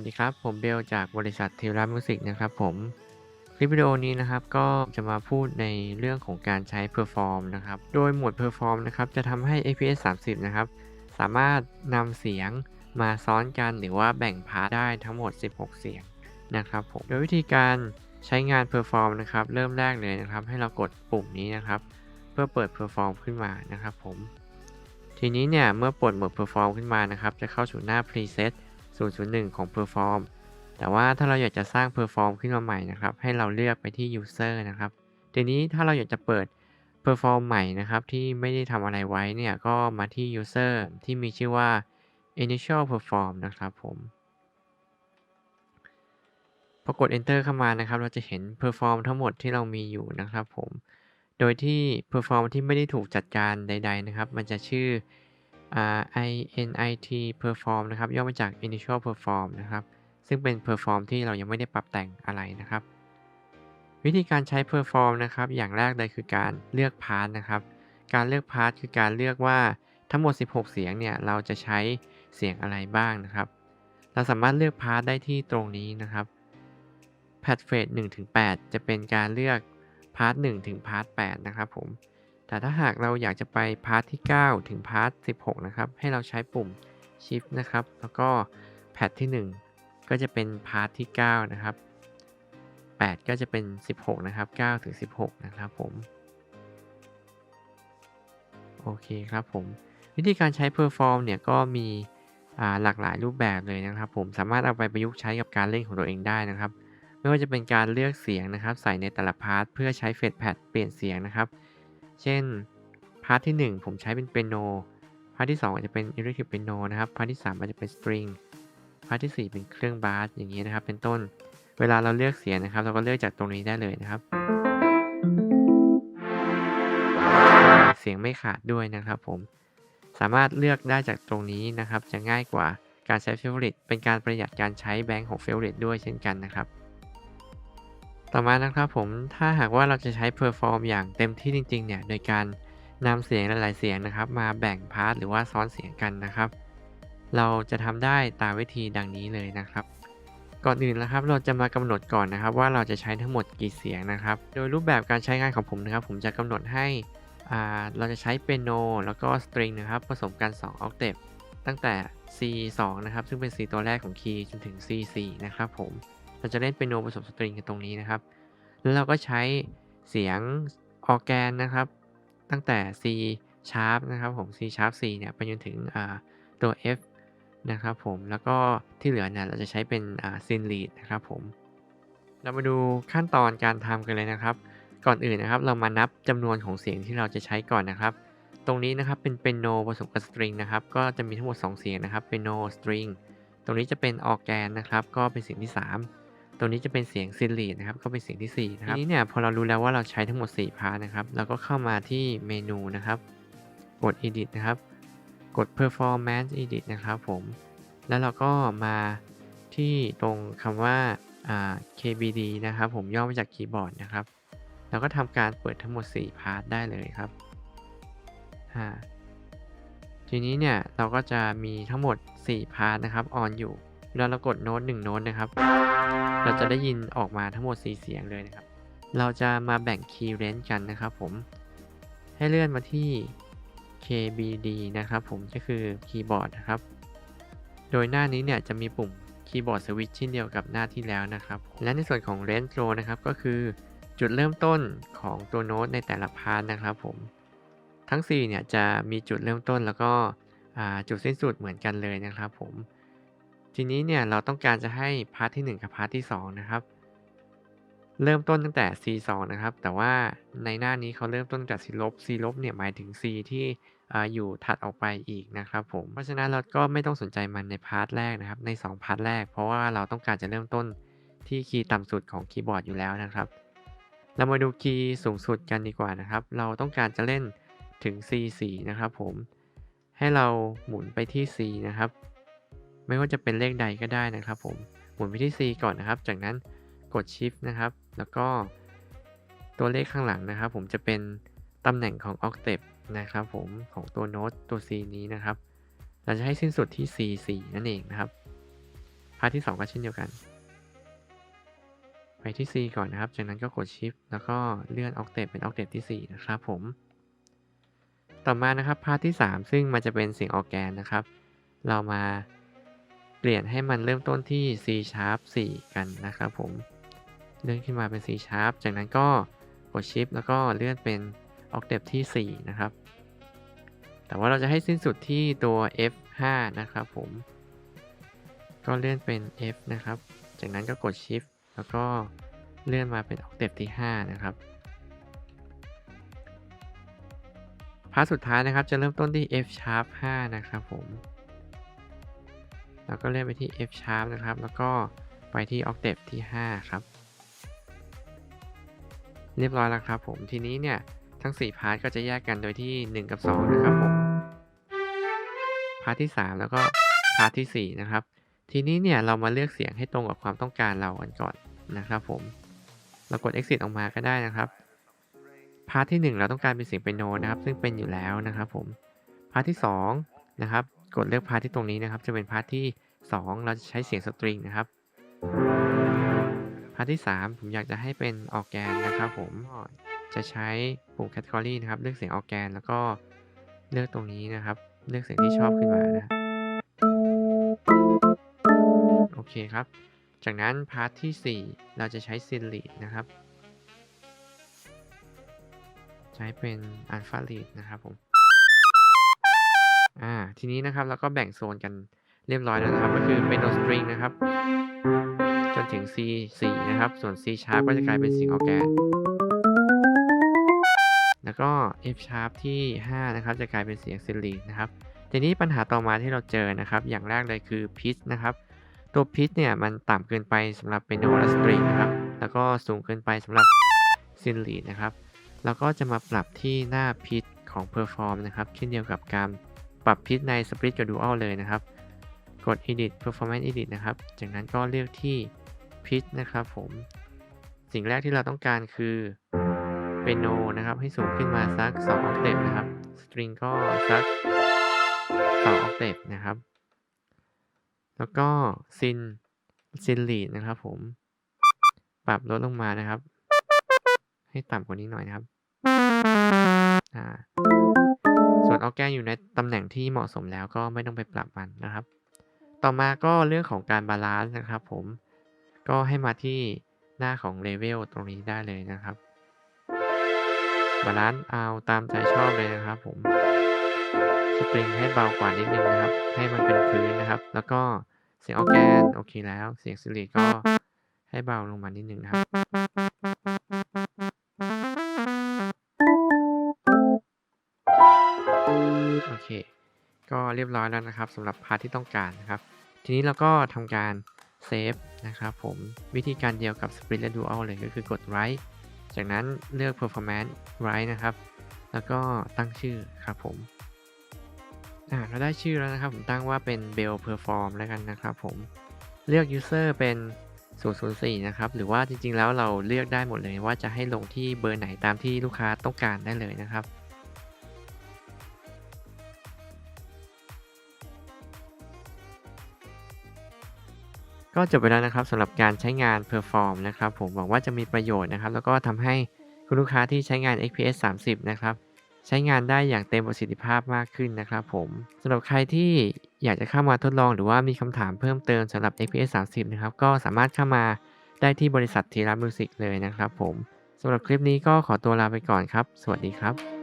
วัสดีครับ ผมเบลจากบริษัทเทรามิวสิกนะครับผม คลิปวิดีโอนี้นะครับก็จะมาพูดในเรื่องของการใช้ Perform นะครับ โดยหมวด Perform นะครับจะทำให้ APS 30 นะครับ สามารถนำเสียงมาซ้อนกันหรือว่าแบ่งพาร์ทได้ทั้งหมด 16 เสียงนะครับผม โดยวิธีการใช้งาน Perform นะครับ เริ่มแรกเลยนะครับ ให้เรากดปุ่มนี้นะครับ เพื่อเปิด Perform ขึ้นมานะครับผม ทีนี้เนี่ยเมื่อเปิดโหมด Perform ขึ้นมานะครับ จะเข้าสู่หน้า Preset 0.1 ของ Perform แต่ว่าถ้าเราอยากจะสร้าง Perform ขึ้นมาใหม่นะครับ ให้เราเลือกไปที่ User นะครับทีนี้ถ้าเราอยากจะเปิด Perform ใหม่นะครับที่ไม่ได้ทำอะไรไว้เนี่ยก็มาที่ User ที่มีชื่อว่า Initial Perform นะครับผมพอกด Enter เข้ามานะครับ เราจะเห็น Perform ทั้งหมดที่เรามีอยู่นะครับผม โดยที่ Perform ที่ไม่ได้ถูกจัดการใด ๆ นะครับ มันจะชื่อ init perform นะครับย่อมาจาก initial perform นะครับ ซึ่งเป็น perform ที่เรายังไม่ได้ปรับแต่งอะไรนะครับ วิธีการใช้ perform นะครับ อย่างแรกเลยคือการเลือก part นะครับ การเลือก part คือการเลือกว่าทั้งหมด 16 เสียงเนี่ย เราจะใช้เสียงอะไรบ้างนะครับ เราสามารถเลือก part ได้ที่ตรงนี้นะครับ pat phrase 1-8 จะเป็นการเลือก part 1ถึง part 8 นะครับผม แต่ถ้าหากเราอยากจะไปพาร์ทที่ 9 ถึงพาร์ท 16 นะครับ ให้เราใช้ปุ่ม Shift นะครับ แล้วก็แพทที่ 1 ก็จะเป็นพาร์ทที่ 9 นะครับ 8 ก็จะเป็น 16 นะครับ 9 ถึง 16 นะครับผม โอเคครับผม วิธีการใช้ Perform เนี่ยก็มีหลากหลายรูปแบบเลยนะครับ ผม สามารถเอาไปประยุกต์ใช้กับการเล่นของตัวเองได้นะครับ ไม่ว่าจะเป็นการเลือกเสียงนะครับ ใส่ในแต่ละพาร์ทเพื่อใช้เฟดแพดเปลี่ยนเสียงนะครับ เช่น พาร์ทที่ 1 ผมใช้เป็นเปียโน พาร์ทที่ 2 อาจจะเป็นอิเล็กทริกเปียโนนะครับ พาร์ทที่ 3 อาจจะเป็นสตริง พาร์ทที่ 4 เป็นเครื่องบาสอย่างนี้นะครับ เป็นต้น เวลาเราเลือกเสียงนะครับ เราก็เลือกจากตรงนี้ได้เลยนะครับ เสียงไม่ขาดด้วยนะครับผม สามารถเลือกได้จากตรงนี้นะครับ จะง่ายกว่าการใช้เฟเวอริตเป็นการประหยัดการใช้แบงค์ของเฟเวอริตด้วยเช่นกันนะครับ ต่อมานะครับผมถ้าหากว่าเราจะใช้ Perform อย่างเต็มที่จริง ๆ เนี่ย โดยการนำเสียงหลายๆเสียงนะครับ มาแบ่งพาร์ทหรือว่าซ้อนเสียงกันนะครับ เราจะทำได้ตามวิธีดังนี้เลยนะครับ ก่อนอื่นนะครับเราจะมากำหนดก่อนนะครับ ว่าเราจะใช้ทั้งหมดกี่เสียงนะครับ โดยรูปแบบการใช้งานของผมนะครับ ผมจะกำหนดให้เราจะใช้เปียโนแล้วก็สตริงนะครับผสมกัน2ออกเทปตั้งแต่ C 2 นะครับ ซึ่งเป็น C ตัวแรกของคีย์จนถึง C 4 นะครับผม เราจะเล่นเปียโนผสมสตริงกันตรงนี้นะครับ แล้วเราก็ใช้เสียงออแกนนะครับ ตั้งแต่ C sharp นะครับผม C sharp C เนี่ยไปจนถึงตัว F นะครับผม แล้วก็ที่เหลือเนี่ยเราจะใช้เป็นซินลีดนะครับผม เรามาดูขั้นตอนการทำกันเลยนะครับ ก่อนอื่นนะครับเรามานับจำนวนของเสียงที่เราจะใช้ก่อนนะครับ ตรงนี้นะครับเป็นเปียโนผสมกับสตริงนะครับ ก็จะมีทั้งหมด 2 เสียงนะครับเปียโนสตริง ตรงนี้จะเป็นออแกนนะครับ ก็เป็นเสียงที่ 3 ตรงนี้จะเป็นเสียงซิลลีนะครับก็เป็นเสียงที่ 4 นะครับทีนี้เนี่ยพอเรารู้แล้วว่าเราใช้ทั้งหมด 4 พาร์ทนะครับเราก็เข้ามาที่เมนูนะครับ กด edit นะครับ กด performance edit นะครับผมแล้วเราก็มาที่ตรงคำว่า KBD นะครับ ผมย่อมาจากคีย์บอร์ดนะครับแล้วก็ทำการเปิดทั้งหมด 4 พาร์ทได้เลยครับทีนี้เนี่ยเราก็จะมีทั้งหมด 4 พาร์ทนะครับออนอยู่ เวลาเรากดโน้ต1โน้ตนะครับ เราจะได้ยินออกมาทั้งหมด 4 เสียงเลยนะครับ เราจะมาแบ่งคีย์เรนจ์กันนะครับผม ให้เลื่อนมาที่ KBD นะครับผมก็คือคีย์บอร์ดนะครับ โดยหน้านี้เนี่ยจะมีปุ่มคีย์บอร์ดสวิตช์เช่นเดียวกับหน้าที่แล้วนะครับ และในส่วนของ range row นะครับก็คือจุดเริ่มต้นของตัวโน้ตในแต่ละพาร์ทนะครับผม ทั้ง 4 เนี่ยจะมีจุดเริ่มต้นแล้วก็จุดสิ้นสุดเหมือนกันเลยนะครับผม ทีนี้เนี่ยเราต้องการจะให้พาร์ทที่ 1 กับพาร์ทที่ 2 นะครับ เริ่มต้นตั้งแต่ C 2นะครับ แต่ว่าในหน้านี้เขาเริ่มต้นจาก C ลบ C ลบเนี่ยหมายถึง C ที่อยู่ถัดออกไปอีกนะครับผม เพราะฉะนั้นเราก็ไม่ต้องสนใจมันในพาร์ทแรกนะครับ ใน 2 พาร์ทแรก เพราะว่าเราต้องการจะเริ่มต้นที่คีย์ต่ำสุดของคีย์บอร์ดอยู่แล้วนะครับ เรามาดูคีย์สูงสุดกันดีกว่านะครับ เราต้องการจะเล่นถึง C 4 นะครับผม ให้เราหมุนไปที่ C นะครับ ไม่ว่าจะเป็นเลขใดก็ได้นะครับผม หมุนไปที่ C ก่อนนะครับ จากนั้นกด Shift นะครับ แล้วก็ตัวเลขข้างหลังนะครับ ผมจะเป็นตำแหน่งของ octave นะครับผมของตัวโน้ตตัว C นี้นะครับ เราจะให้สิ้นสุดที่ C 4นั่นเองนะครับ พาร์ทที่ 2 ก็เช่นเดียวกัน ไปที่ C ก่อนนะครับ จากนั้นก็กด Shift แล้วก็เลื่อน Octave เป็น Octave ที่ 4 นะครับผม ต่อมานะครับพาร์ทที่ 3 ซึ่งมันจะเป็นเสียงออแกนนะครับ เรามา เปลี่ยนให้มันเริ่มต้นที่ C sharp 4 กันนะครับผม เลื่อนขึ้นมาเป็น C sharp จากนั้นก็กด Shift แล้วก็เลื่อนเป็น Octave ที่ 4 นะครับ แต่ว่าเราจะให้สิ้นสุดที่ตัว F5 นะครับผม ก็เลื่อนเป็น F นะครับ จากนั้นก็กด Shift แล้วก็เลื่อนมาเป็น Octave ที่ 5 นะครับพาร์ทสุดท้ายนะครับจะเริ่มต้นที่ F sharp 5 นะครับผม แล้วก็เลื่อนไปที่ F sharp นะครับ แล้วก็ไปที่ Octave ที่ 5 ครับ เรียบร้อยแล้วครับผมทีนี้เนี่ยทั้ง 4 พาร์ทก็จะแยกกันโดยที่ 1 กับ 2 นะครับผม พาร์ทที่ 3 แล้วก็พาร์ทที่ 4 นะครับ ทีนี้เนี่ยเรามาเลือกเสียงให้ตรงกับความต้องการเรากันก่อนนะครับผม เรากด exit ออกมาก็ได้นะครับ พาร์ทที่ 1 เราต้องการเป็นเสียงเปียโนนะครับ ซึ่งเป็นอยู่แล้วนะครับผม พาร์ทที่ 2 นะครับ กดเลือกพาร์ทที่ตรงนี้นะครับ จะเป็นพาร์ทที่ 2 เราจะใช้เสียงสตริงนะครับ พาร์ทที่ 3 ผมอยากจะให้เป็นออร์แกนนะครับผมจะใช้ปุ่ม category นะครับ เลือกเสียงออร์แกนแล้วก็เลือกตรงนี้นะครับ เลือกเสียงที่ชอบขึ้นมานะโอเคครับ จากนั้นพาร์ทที่ 4 เราจะใช้ซินลีดนะครับ ใช้เป็นอัลฟาลีดนะครับผม ทีนี้นะครับเราก็แบ่งโซนกันเรียบร้อยแล้วนะครับ ก็คือเป็นโนสตริงนะครับ จนถึง C 4นะครับ ส่วน C sharp ก็จะกลายเป็นเสียงออแกน แล้วก็ F sharp ที่ 5 นะครับ จะกลายเป็นเสียงซิลลีนะครับ ทีนี้ปัญหาต่อมาที่เราเจอนะครับ อย่างแรกเลยคือ pitch นะครับ ตัว pitch เนี่ยมันต่ำเกินไปสำหรับเป็นโนและสตริงนะครับ แล้วก็สูงเกินไปสำหรับซิลลีนะครับเราก็จะมาปรับที่หน้า pitch ของ perform นะครับ เช่นเดียวกับการ ปรับ pitch ใน split กับ dual เลยนะครับ กด edit performance edit นะครับ จากนั้นก็เลือกที่ pitch นะครับผม สิ่งแรกที่เราต้องการคือเป็นโนนะครับ ให้สูงขึ้นมาสัก2 octave นะครับ string ก็สัก2 octave นะครับ แล้วก็ sin sin lead นะครับผม ปรับลดลงมานะครับ ให้ต่ำกว่านี้หน่อยนะครับ อ่า ออร์แกนอยู่ในตำแหน่งที่เหมาะสมแล้วก็ไม่ต้องไปปรับมันนะครับ ต่อมาก็เรื่องของการบาลานซ์นะครับผมก็ให้มาที่หน้าของเลเวลตรงนี้ได้เลยนะครับบาลานซ์เอาตามใจชอบเลยนะครับผมสปริงให้เบากว่านิดนึงนะครับ ให้มันเป็นพื้นนะครับ แล้วก็เสียงออแกนโอเคแล้ว เสียงซิลิก็ให้เบาลงมานิดนึงนะครับ เรียบร้อยแล้วนะครับสำหรับพาร์ทที่ต้องการนะครับ ทีนี้เราก็ทำการเซฟนะครับผมวิธีการเดียวกับ Split และ Dual เลยก็คือกด Write จากนั้นเลือก Performance Write นะครับ แล้วก็ตั้งชื่อครับผมอ่าเราได้ชื่อแล้วนะครับ ผมตั้งว่าเป็น Bell Perform แล้วกันนะครับผมเลือก User เป็น 004 นะครับ หรือว่าจริงๆ แล้วเราเลือกได้หมดเลยว่าจะให้ลงที่เบอร์ไหนตามที่ลูกค้าต้องการได้เลยนะครับ ก็จบไปแล้วนะครับสำหรับการใช้งาน Perform นะครับผมหวังว่าจะมีประโยชน์นะครับ แล้วก็ทำให้คุณลูกค้าที่ใช้งาน XPS 30 นะครับ ใช้งานได้อย่างเต็มประสิทธิภาพมากขึ้นนะครับผมสำหรับใครที่อยากจะเข้ามาทดลองหรือว่ามีคำถามเพิ่มเติมสำหรับ XPS 30 นะครับ ก็สามารถเข้ามาได้ที่บริษัททีรัมิวสิกเลยนะครับผมสำหรับคลิปนี้ก็ขอตัวลาไปก่อนครับ สวัสดีครับ